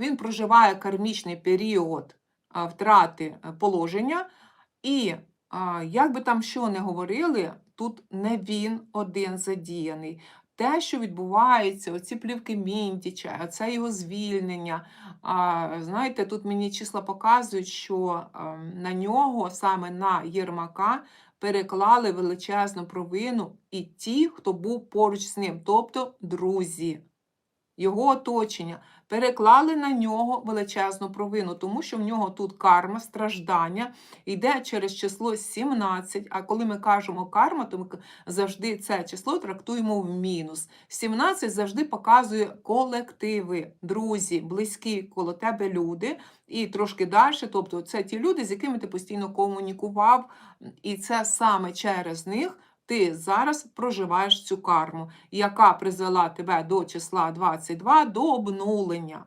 Він проживає кармічний період втрати е, положення, і як би там що не говорили, тут не він один задіяний. Те, що відбувається, оці плівки Міндіча, оце його звільнення. Знаєте, тут мені числа показують, що на нього, саме на Єрмака, переклали величезну провину і ті, хто був поруч з ним, тобто друзі, його оточення, переклали на нього величезну провину, тому що в нього тут карма, страждання йде через число 17. А коли ми кажемо карма, то ми завжди це число трактуємо в мінус. 17 завжди показує колективи, друзі, близькі коло тебе люди, і трошки далі. Тобто, це ті люди, з якими ти постійно комунікував, і це саме через них. Ти зараз проживаєш цю карму, яка призвела тебе до числа 22 до обнулення.